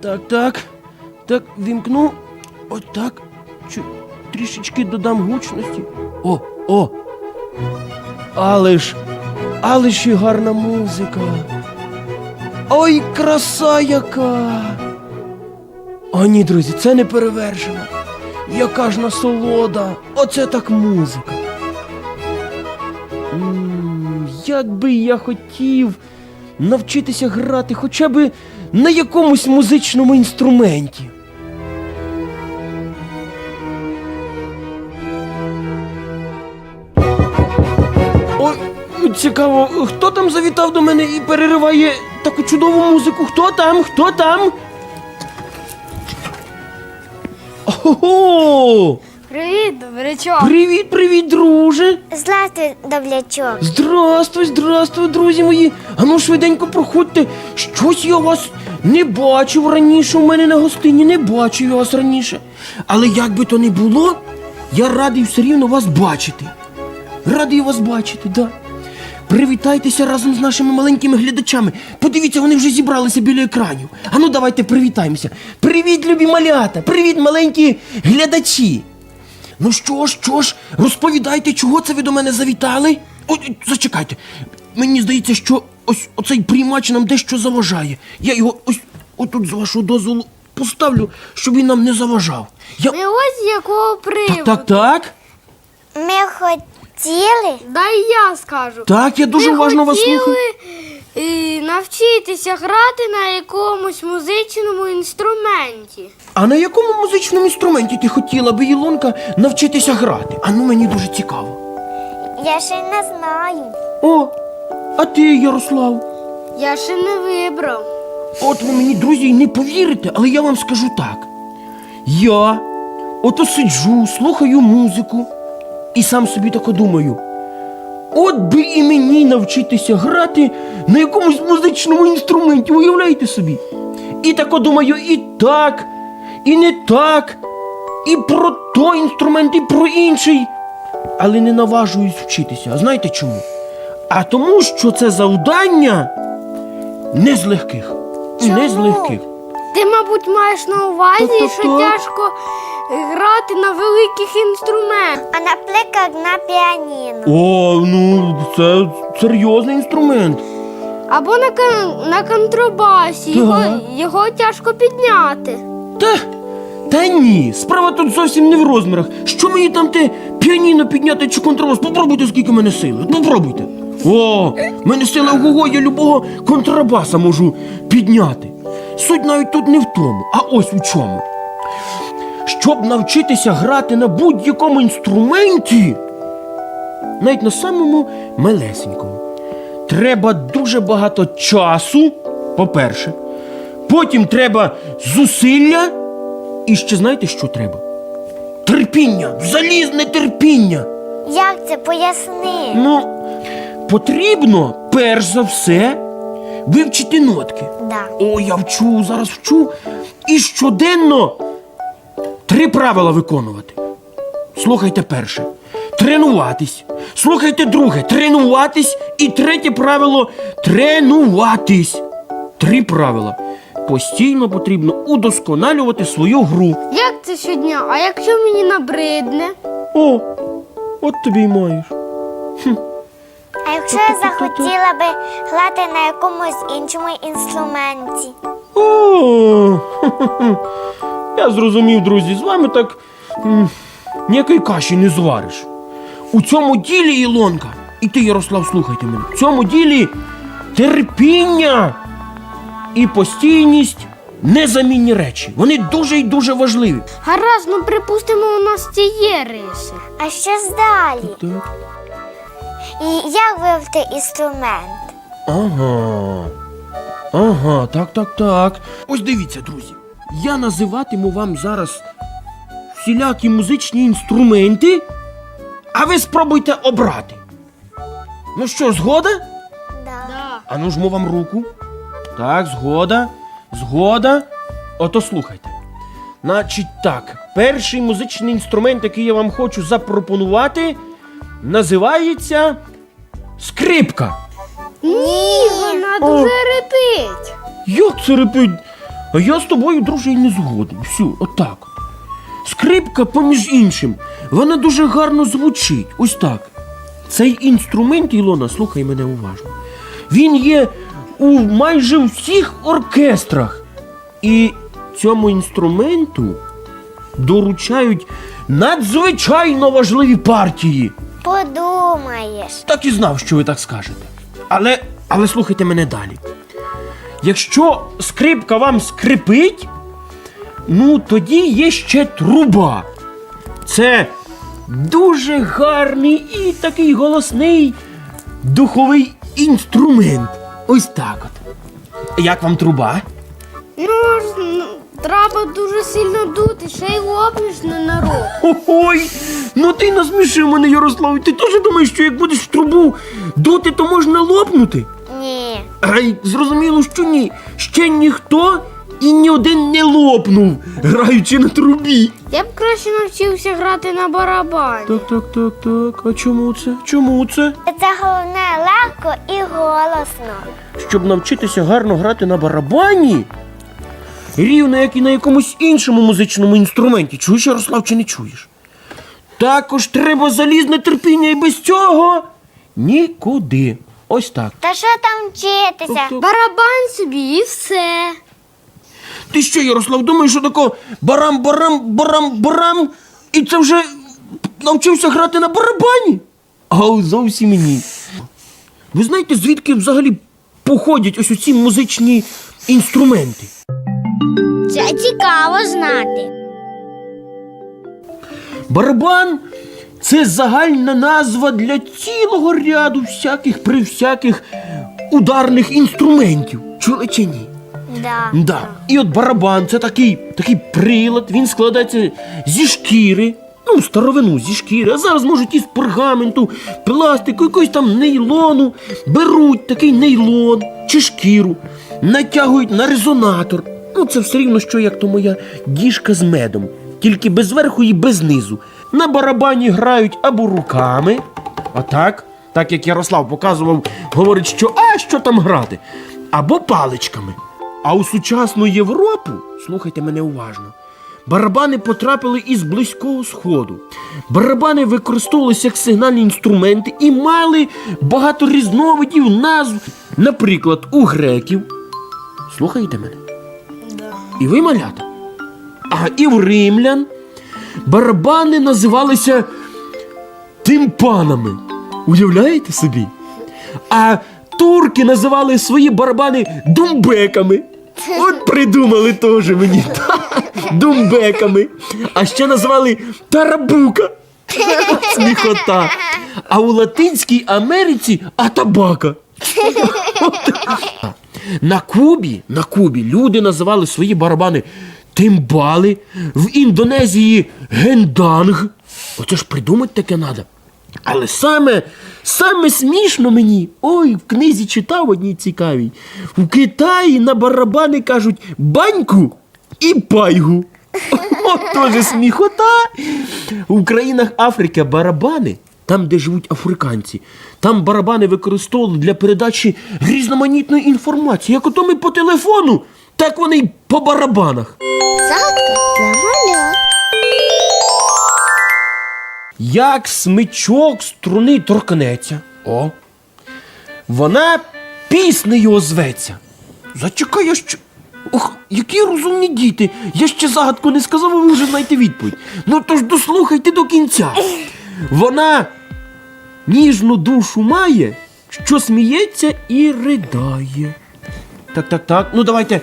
Так, так. Так, вімкну. Ось так. Чу, трішечки додам гучності. О, о! Але ж, але ж і гарна музика. Ой, краса яка! О, ні, друзі, це не перевершено. Яка ж насолода! Оце так музика. М, Як би я хотів навчитися грати хоча б на якомусь музичному інструменті. Ой, цікаво, хто там завітав до мене і перериває таку чудову музику? Хто там? Хто там? Ого! Привіт, добрячок. Привіт, привіт, друже! Здравствуй, Довлячок. Здравствуй, здравствуй, друзі мої. Ану швиденько проходьте. Щось я вас не бачив раніше. У мене на гостині не бачив я вас раніше. Але як би то не було, я радий все рівно вас бачити. Радий вас бачити, да. Привітайтеся разом з нашими маленькими глядачами. Подивіться, вони вже зібралися біля екранів. Ану, давайте привітаємося. Привіт, любі малята! Привіт, маленькі глядачі! Ну що ж, що ж, розповідайте, чого це ви до мене завітали? Ой, зачекайте. Мені здається, що ось оцей приймач нам дещо заважає. Я його ось отут з вашого дозволу поставлю, щоб він нам не заважав. Я... Ми ось з якого приводу. Так, так, так. Ми хотіли. Дай я скажу. Так, я дуже Ми уважно вас хотіли, слухаю. Навчитися грати на якомусь музичному інструменті. А на якому музичному інструменті ти хотіла би, Ілонка, навчитися грати? А ну мені дуже цікаво. Я ще не знаю. О, а ти, Ярослав? Я ще не вибрав. От ви мені, друзі, й не повірите, але я вам скажу так. Я ото сиджу, слухаю музику і сам собі тако думаю. От би і мені навчитися грати на якомусь музичному інструменті, уявляєте собі? І тако думаю, і так, і не так, і про той інструмент, і про інший. Але не наважуюсь вчитися. А знаєте чому? А тому, що це завдання не з легких. Не з легких. Ти, мабуть, маєш на увазі, Так, так, що так. тяжко грати на великих інструментах. А наприклад, на піаніно. О, ну це серйозний інструмент. Або на, кон- на контрабасі. Його, його тяжко підняти. Та, та ні, справа тут зовсім не в розмірах. Що мені там те піаніно підняти чи контрабас? Попробуйте, скільки в мене сили. Попробуйте. О, в мене сила ого, я любого контрабаса можу підняти. Суть навіть тут не в тому, а ось у чому. Щоб навчитися грати на будь-якому інструменті, навіть на самому малесенькому, треба дуже багато часу, по-перше. Потім треба зусилля. І ще знаєте, що треба? Терпіння, залізне терпіння. Як це поясни? Ну, потрібно перш за все вивчити нотки. Да. О, я вчу, зараз вчу. І щоденно три правила виконувати. Слухайте перше. Тренуватись. Слухайте друге. Тренуватись. І третє правило тренуватись. Три правила. Постійно потрібно удосконалювати свою гру. Як це щодня? А якщо мені набридне? О, от тобі й маєш. А якщо я захотіла би грати на якомусь іншому інструменті? О, хе-хе-хе. Я зрозумів, друзі, з вами так м, ніякої каші не звариш. У цьому ділі, Ілонка, і ти, Ярослав, слухайте мене. В цьому ділі терпіння і постійність незамінні речі. Вони дуже і дуже важливі. Гаразд, ну припустимо, у нас ці є риси. А що ж далі? Так. І як вивити інструмент? Ага. Ага, так, так, так. Ось дивіться, друзі. Я називатиму вам зараз всілякі музичні інструменти, а ви спробуйте обрати. Ну що, згода? Да. Да. А ну жму вам руку. Так, згода. Згода. Ото слухайте. Значить так, перший музичний інструмент, який я вам хочу запропонувати, називається скрипка. Ні, вона дуже репить. Як це репить? А я з тобою, друже, і не згоден. Все, отак. Скрипка, поміж іншим, вона дуже гарно звучить. Ось так. Цей інструмент, Ілона, слухай мене уважно. Він є у майже всіх оркестрах. І цьому інструменту доручають надзвичайно важливі партії. Подумаєш. Так і знав, що ви так скажете. Але, але слухайте мене далі. Якщо скрипка вам скрипить, ну тоді є ще труба. Це дуже гарний і такий голосний духовий інструмент. Ось так от. Як вам труба? Ну, треба дуже сильно дути, ще й лопнеш ненарок. Ой, ну ти насмішив мене, Ярослав. Ти теж думаєш, що як будеш в трубу дути, то можна лопнути? Ні. Ай, зрозуміло, що ні. Ще ніхто і ні один не лопнув, граючи на трубі. Я б краще навчився грати на барабані. Так, так, так, так. А чому це? Чому це? Це головне легко і голосно. Щоб навчитися гарно грати на барабані. Рівно як і на якомусь іншому музичному інструменті. Чуєш, Ярослав, чи не чуєш? Також треба залізне терпіння і без цього нікуди. Ось так. Та що там вчитися? Тобто- Барабан собі і все. Ти що, Ярослав, думаєш, що тако барам, барам, барам, барам, і це вже навчився грати на барабані? А зовсім ні. Ви знаєте, звідки взагалі походять ось ці музичні інструменти? Це цікаво знати. Барабан це загальна назва для цілого ряду всяких при всяких ударних інструментів. Чули чи ні? Да. Да. І от барабан це такий, такий прилад, він складається зі шкіри. Ну, старовину зі шкіри, а зараз можуть із пергаменту, пластику, якогось там нейлону. Беруть такий нейлон чи шкіру, натягують на резонатор. Ну, це все рівно, що як то моя діжка з медом, тільки без верху і без низу. На барабані грають або руками, отак, так як Ярослав показував, говорить, що а що там грати, або паличками. А у сучасну Європу, слухайте мене уважно, барабани потрапили із близького сходу. Барабани використовувалися як сигнальні інструменти і мали багато різновидів назв. Наприклад, у греків. Слухаєте мене? І ви малята. А і в римлян барабани називалися тимпанами. Уявляєте собі? А турки називали свої барабани думбеками. От придумали теж мені. Думбеками. А ще називали тарабука. Сміхота. А у Латинській Америці атабака. На Кубі, на Кубі люди називали свої барабани тимбали, в Індонезії генданг. Оце ж придумати таке треба. Але саме, саме смішно мені, ой, в книзі читав одній цікавій. У Китаї на барабани кажуть баньку і пайгу. От теж сміхота. У країнах Африки барабани, там, де живуть африканці, там барабани використовували для передачі різноманітної інформації. Як ото ми по телефону, так вони й по барабанах. Загадка для малят. Як смичок струни торкнеться. О. Вона піснею озветься. Зачекай, я ще. Ох, які розумні діти. Я ще загадку не сказав, а ви вже знаєте відповідь. Ну то ж дослухайте до кінця. Вона ніжну душу має, що сміється і ридає. Так, так, так. Ну давайте,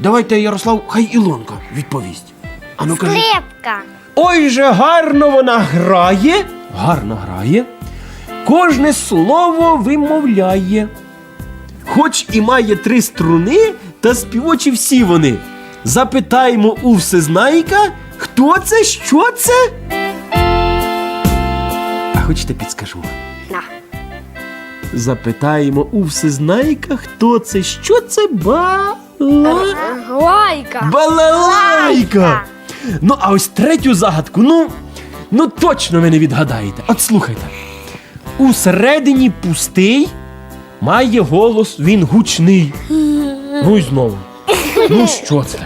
давайте, Ярослав, хай Ілонка відповість. Ану кажи. Скрипка. Ой же гарно вона грає, гарно грає, кожне слово вимовляє. Хоч і має три струни, та співочі всі вони. Запитаємо у всезнайка, хто це, що це? А хочете підскажу? Запитаємо у всезнайка, хто це, що це бала. Лайка. Балалайка! Ну, а ось третю загадку, ну, ну точно ви не відгадаєте. От слухайте. Усередині пустий, має голос він гучний. Ну і знову. Ну що це?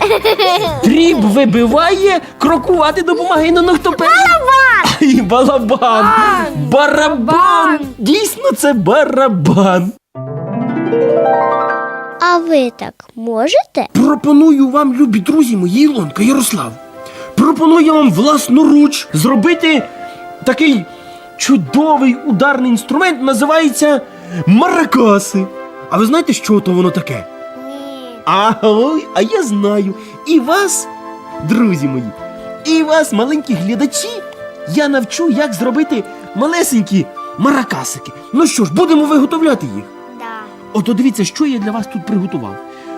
Дріб вибиває, крокувати допомагає, ну ну хто перший? Балабан! І балабан! Барабан! Барабан. Дійсно, це барабан. А ви так можете? Пропоную вам, любі друзі мої, Ілонка, Ярослав. Пропоную вам власноруч зробити такий чудовий ударний інструмент, називається маракаси. А ви знаєте, що то воно таке? Ні. А, ой, а я знаю. І вас, друзі мої, і вас, маленькі глядачі, я навчу, як зробити малесенькі маракасики. Ну що ж, будемо виготовляти їх. Да. Ото дивіться, що я для вас тут приготував.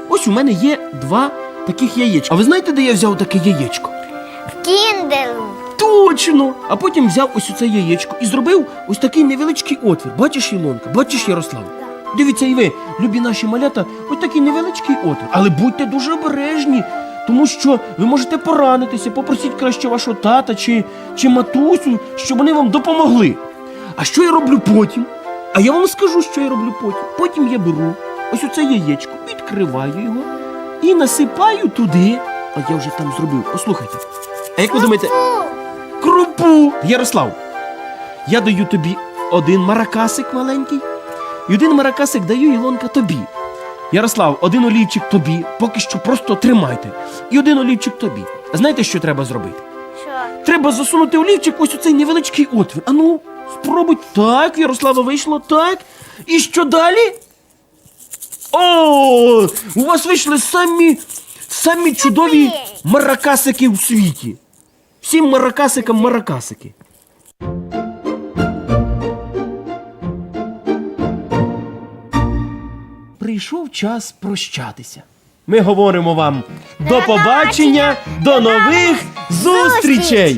Ось у мене є два таких яєчка. А ви знаєте, де я взяв таке яєчко? В кінделу. Точно! А потім взяв ось оце яєчко і зробив ось такий невеличкий отвір. Бачиш, Ілонка, бачиш, Ярослав? Дивіться, і ви, любі наші малята, ось такий невеличкий отвір. Але будьте дуже обережні, тому що ви можете поранитися, попросіть краще вашого тата чи, чи матусю, щоб вони вам допомогли. А що я роблю потім? А я вам скажу, що я роблю потім. Потім я беру ось оце яєчко, відкриваю його і насипаю туди. А я вже там зробив. Послухайте. А як ви думаєте, крупу. Ярослав, я даю тобі один маракасик маленький, і один маракасик даю Ілонка тобі. Ярослав, один олівчик тобі, поки що просто тримайте. І один олівчик тобі. А знаєте, що треба зробити? Що? Треба засунути олівчик ось у цей невеличкий отвір. Ану, спробуй. Так, Ярослава вийшло, так. І що далі? О, у вас вийшли самі, самі чудові маракасики в світі. Всім маракасикам маракасики. Прийшов час прощатися. Ми говоримо вам до побачення, до нових зустрічей!